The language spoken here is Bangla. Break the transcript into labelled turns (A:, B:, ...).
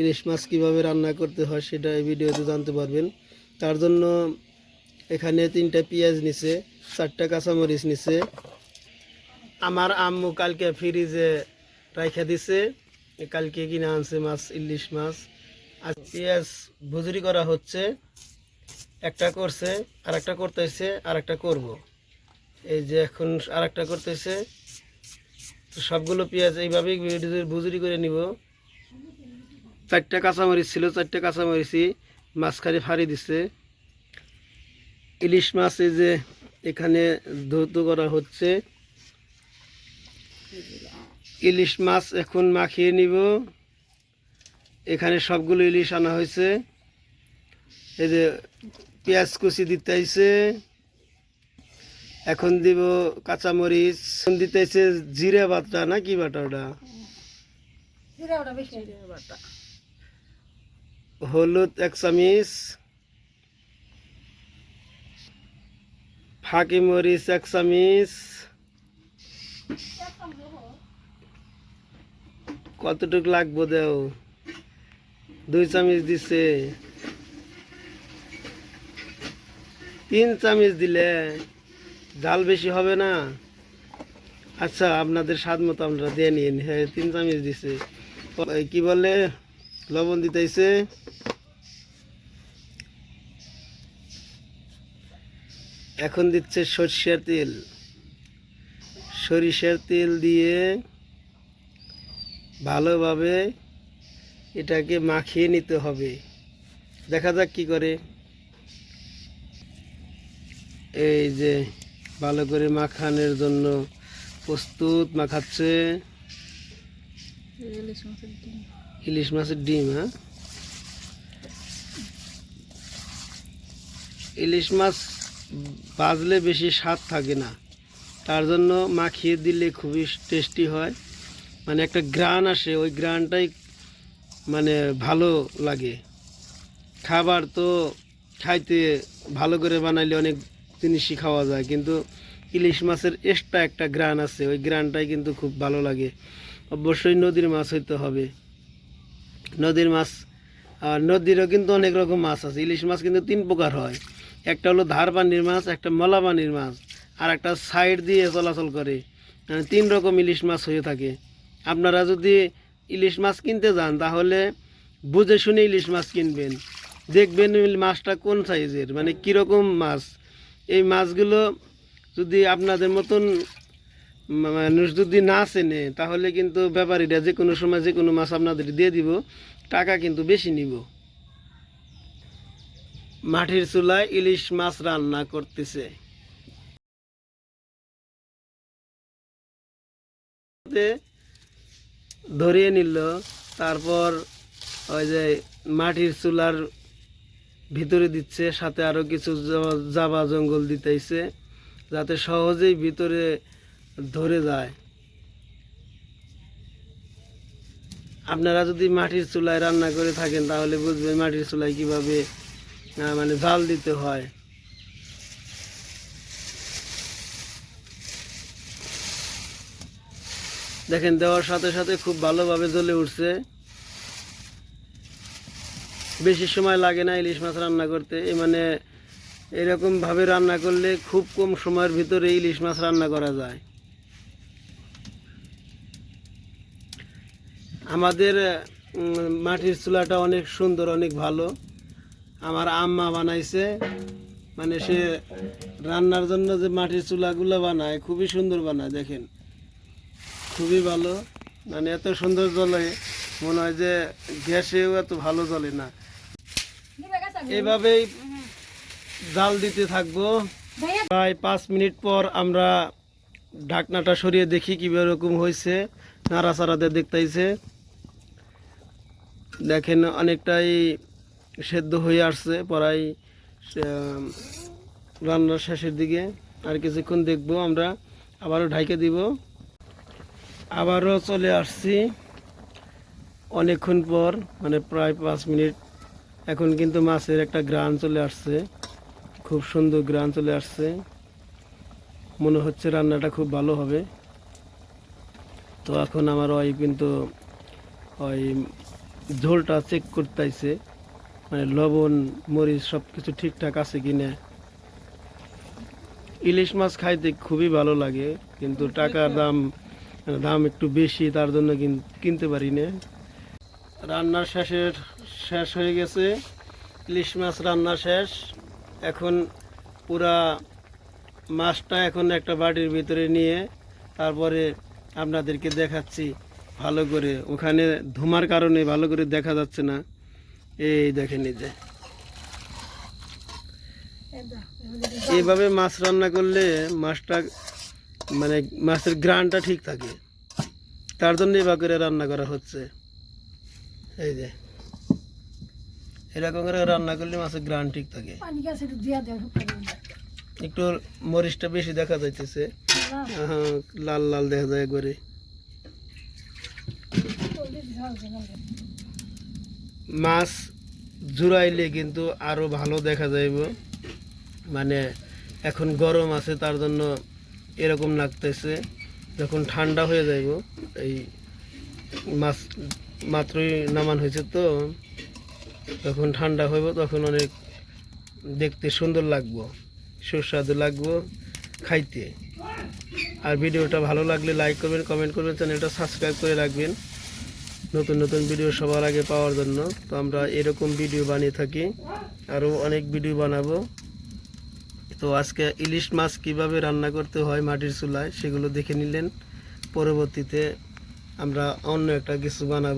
A: ইলিশ মাছ কীভাবে রান্না করতে হয় সেটা এই ভিডিওতে জানতে পারবেন। তার জন্য এখানে তিনটা পেঁয়াজ নিছে, চারটা কাঁচামরিচ নিছে। আমার আম্মু কালকে ফ্রিজে রাইখা দিছে কালকে কিনে আনছে মাছ, ইলিশ মাছ। আর পেঁয়াজ ভুজুরি করা হচ্ছে, একটা করছে আর একটা করতেছে আর একটা করব। এই যে এখন আর একটা করতেছে সবগুলো পেঁয়াজ এইভাবেই ভুজুরি করে নিব। চারটা কাঁচামরিচ ছিল, চারটা কাঁচামরিচই মাঝখানে ফাড়ি দিছে। ইলিশ মাছ এই যে এখানে ধৌত করা হচ্ছে। ইলিশ মাছ এখন মাখিয়ে নিব। এখানে সবগুলো ইলিশ আনা হয়েছে। এই যে পেঁয়াজ কুচি দিতে আইছে। এখন দিব কাঁচামরিচ। এখন দিতেছে জিরে বাটা না কি বাটা ওটা হলুদ এক চামিচ, ফাঁকি মরিচ এক চামিচ। কতটুক লাগবো দেও? দুই চামিচ দিছে। তিন চামিচ দিলে জাল বেশি হবে না? আচ্ছা আপনাদের স্বাদ মতো আপনারা দিয়ে নিন হ্যাঁ তিন চামিচ দিছে। কি বলে? লবণ দিতেছে। এখন দিচ্ছে সরষের তেল। সরিষার তেল দিয়ে ভালোভাবে এটাকে মাখিয়ে নিতে হবে। দেখা যাক কি করে। এই যে ভালো করে মাখানোর জন্য প্রস্তুত মাখাচ্ছে। ইলিশ মাছের ডিম হ্যাঁ? ইলিশ মাছ বাজলে বেশি স্বাদ থাকে না। তার জন্য মাখিয়ে দিলে খুবই টেস্টি হয়। মানে একটা গ্রান আসে, ওই গ্রানটাই মানে ভালো লাগে। খাবার তো খাইতে ভালো করে বানাইলে অনেক জিনিসই খাওয়া যায়, কিন্তু ইলিশ মাছের এক্সট্রা একটা গ্রান আছে, ওই গ্রানটাই কিন্তু খুব ভালো লাগে। অবশ্যই নদীর মাছ হইতে হবে। নদীর মাছ, আর নদীরও কিন্তু অনেক রকম মাছ আছে। ইলিশ মাছ কিন্তু তিন প্রকার হয়। একটা হলো ধার পানির মাছ, একটা মলা পানির মাছ, আর একটা সাইড দিয়ে চলাচল করে। মানে তিন রকম ইলিশ মাছ হয়ে থাকে। আপনারা যদি ইলিশ মাছ কিনতে যান, তাহলে বুঝে শুনে ইলিশ মাছ কিনবেন। দেখবেন মাছটা কোন সাইজের মানে কীরকম মাছ। এই মাছগুলো যদি আপনাদের মতন মানুষ যদি না চেনে, তাহলে কিন্তু ব্যাপারীরা যে কোনো সময় যে কোনো মাছ আপনাদের দিয়ে দিব, টাকা কিন্তু বেশি নিব। মাটির চুলায় ইলিশ মাছ রান্না করতেছে। ধরিয়ে নিল, তারপর ওই যে মাটির চুলার ভিতরে দিচ্ছে, সাথে আরও কিছু জাবা জঙ্গল দিতেছে, যাতে সহজেই ভিতরে ধরে যায়। আপনারা যদি মাটির চুলায় রান্না করে থাকেন, তাহলে বুঝবেন মাটির চুলায় কীভাবে মানে জাল দিতে হয়। দেখেন, দেওয়ার সাথে সাথে খুব ভালোভাবে জ্বলে উঠছে। বেশি সময় লাগে না ইলিশ মাছ রান্না করতে। মানে এরকমভাবে রান্না করলে খুব কম সময়ের ভিতরে ইলিশ মাছ রান্না করা যায়। আমাদের মাটির চুলাটা অনেক সুন্দর, অনেক ভালো। আমার আম্মা বানাইছে। মানে সে রান্নার জন্য যে মাটির চুলাগুলো বানায়, খুবই সুন্দর বানায়, দেখেন। খুবই ভালো। মানে এত সুন্দর জ্বলে মনে হয় যে গ্যাসেও এত ভালো জ্বলে না। এভাবেই জাল দিতে থাকব। প্রায় পাঁচ মিনিট পর আমরা ঢাকনাটা সরিয়ে দেখি কীভাবে এরকম হয়েছে। নাড়াচাড়াতে দেখতেইছে দেখেন অনেকটাই সেদ্ধ হয়ে আসছে, প্রায় রান্নার শেষের দিকে। আর কিছুক্ষণ দেখব আমরা, আবারও ঢাইকে দিব। আবারও চলে আসছি অনেকক্ষণ পর মানে প্রায় পাঁচ মিনিট। এখন কিন্তু মাছের একটা গ্রান চলে আসছে, খুব সুন্দর গ্রান চলে আসছে। মনে হচ্ছে রান্নাটা খুব ভালো হবে। তো এখন আমার ওই কিন্তু ওই ঝোলটা চেক করতেছে মানে লবণ, মরিচ সব কিছু ঠিকঠাক আছে কি না ইলিশ মাছ খাইতে খুবই ভালো লাগে, কিন্তু টাকার দাম দাম একটু বেশি, তার জন্য কিন- কিনতে পারি না। রান্নার শেষের, শেষ হয়ে গেছে। ইলিশ মাছ রান্না শেষ। এখন পুরা মাছটা এখন একটা বাটির ভিতরে নিয়ে, তারপরে আপনাদেরকে দেখাচ্ছি। ভালো করে ওখানে ধোমার কারণে ভালো করে দেখা যাচ্ছে না। এই দেখেন এই যে। এইভাবে মাছ রান্না করলে মাছটা মানে মাছের গ্রানটা ঠিক থাকে। তার জন্য এবার করে রান্না করা হচ্ছে। এই যে। এরকম করে রান্না করলে মাছের গ্রান ঠিক থাকে।
B: একটু
A: মরিচটা বেশি দেখা যাইতেছে। হ্যাঁ, লাল লাল দেখা যায় একবারে। মাছ জুড়াইলে কিন্তু আরও ভালো দেখা যাইব। মানে এখন গরম আছে, তার জন্য এরকম লাগতেছে। যখন ঠান্ডা হয়ে যাইব, এই মাছ মাত্রই নামান হয়েছে তো, যখন ঠান্ডা হইব তখন অনেক দেখতে সুন্দর লাগবো, সুস্বাদু লাগবো খাইতে। আর ভিডিওটা ভালো লাগলে লাইক করবেন কমেন্ট করবেন, চ্যানেলটা সাবস্ক্রাইব করে রাখবেন। নতুন নতুন ভিডিও সবার আগে পাওয়ার জন্য। তো আমরা এরকম ভিডিও বানিয়ে থাকি, আরও অনেক ভিডিও বানাবো। তো আজকে ইলিশ মাছ কীভাবে রান্না করতে হয় মাটির চুলায়, সেগুলো দেখে নিলেন। পরবর্তীতে আমরা অন্য একটা কিছু বানাবো।